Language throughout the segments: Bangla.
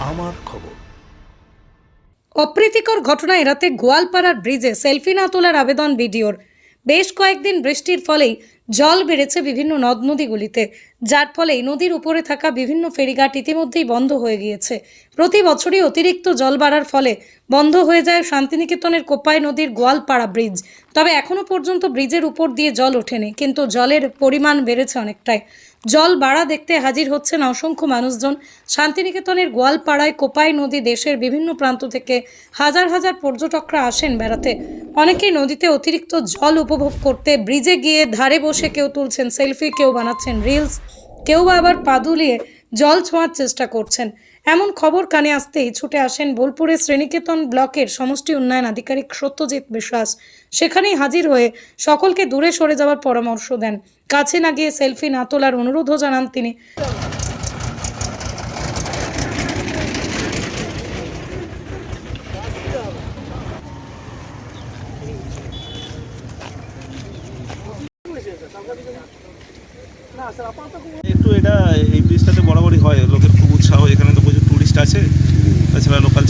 আমার খবর। অপ্রীতিকর ঘটনা এড়াতে গোয়ালপাড়ার ব্রিজে সেলফি না তোলার আবেদন বিডিওর। বেশ কয়েকদিন বৃষ্টির ফলেই জল বেড়েছে বিভিন্ন নদ নদীগুলিতে যার ফলে নদীর উপরে থাকা বিভিন্ন ফেরিঘাট ইতিমধ্যেই বন্ধ হয়ে গিয়েছে। প্রতি বছরই অতিরিক্ত জল বাড়ার ফলে বন্ধ হয়ে যায় শান্তিনিকেতনের কোপাই নদীর গোয়ালপাড়া ব্রিজ। তবে এখনও পর্যন্ত ব্রিজের উপর দিয়ে জল ওঠেনি, কিন্তু জলের পরিমাণ বেড়েছে অনেকটাই। জল বাড়া দেখতে হাজির হচ্ছেন অসংখ্য মানুষজন। শান্তিনিকেতনের গোয়ালপাড়ায় কোপাই নদী দেশের বিভিন্ন প্রান্ত থেকে হাজার হাজার পর্যটকরা আসেন বেড়াতে। অনেকেই নদীতে অতিরিক্ত জল উপভোগ করতে ব্রিজে গিয়ে ধারে বসে কেউ তুলছেন, সেলফি কেউ বানাচ্ছেন রিলস কেউ বা আবার পা দুলিয়ে জল ছোঁয়ার চেষ্টা করছেন। এমন খবর কানে আসতেই ছুটে আসেন বোলপুরের শ্রেণীকেতন ব্লকের সমষ্টি উন্নয়ন আধিকারিক সত্যজিৎ বিশ্বাস। সেখানেই হাজির হয়ে সকলকে দূরে সরে যাওয়ার পরামর্শ দেন। কাছে না গিয়ে সেলফি না তোলার অনুরোধও জানান তিনি। একটু এটা এই বরাবরই হয়, লোকের খুব উৎসাহ, এখানে তো প্রচুর আছে। তাছাড়া লোকাল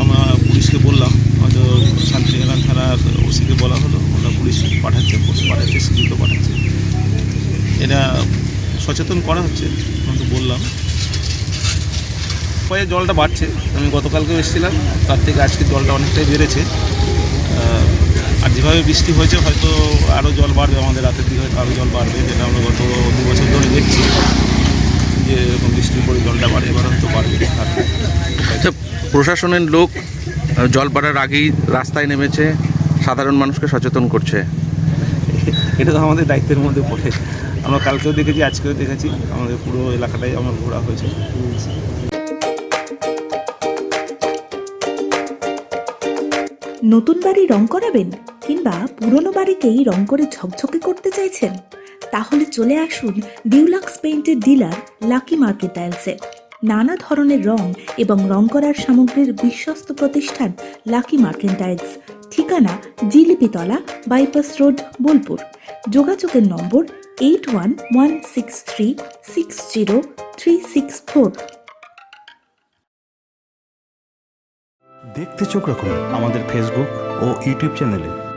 আমরা পুলিশকে বললাম, হয়তো শান্তিনিকেতন বলা হলো পাঠাচ্ছে পাঠাচ্ছে পাঠাচ্ছে। এটা সচেতন করা হচ্ছে তো বললাম। পরে জলটা বাড়ছে, আমি গতকালকেও এসেছিলাম, তার থেকে আজকে জলটা অনেকটাই বেড়েছে। যেভাবে বৃষ্টি হয়েছে হয়তো আরও জল বাড়বে আমাদের রাতের দিকে হয়তো আরও জল বাড়বে যেটা আমরা গত দু বছর ধরে দেখছি যে এরকম বৃষ্টির পরে জলটা বাড়ে এবার হয়তো বাড়বে। আচ্ছা প্রশাসনের লোক জল বাড়ার আগেই রাস্তায় নেমেছে সাধারণ মানুষকে সচেতন করছে। এটা তো আমাদের দায়িত্বের মধ্যে পড়ে। আমরা কালকেও দেখেছি আজকেও দেখেছি আমাদের পুরো এলাকাটাই আমার ঘোরা হয়েছে। নতুন বাড়ি রং করাবেন? কিংবা পুরনো বাড়িকেই রং করে ঝকঝকে করতে চাইছেন? তাহলে চলে আসুন ডিউলাক্স পেইন্টের ডিলার লাকি মার্কেট টাইলসে। নানা ধরনের রং এবং রং করার সামগ্রীর বিশ্বস্ত প্রতিষ্ঠান লাকি মার্কেন্টাইলস ঠিকানা জিলিপিতলা, বাইপাস রোড, বোলপুর। যোগাযোগের number eight one one six three six zero three six four. দেখতে চোখ রাখুন আমাদের ফেসবুক ও ইউটিউব চ্যানেলে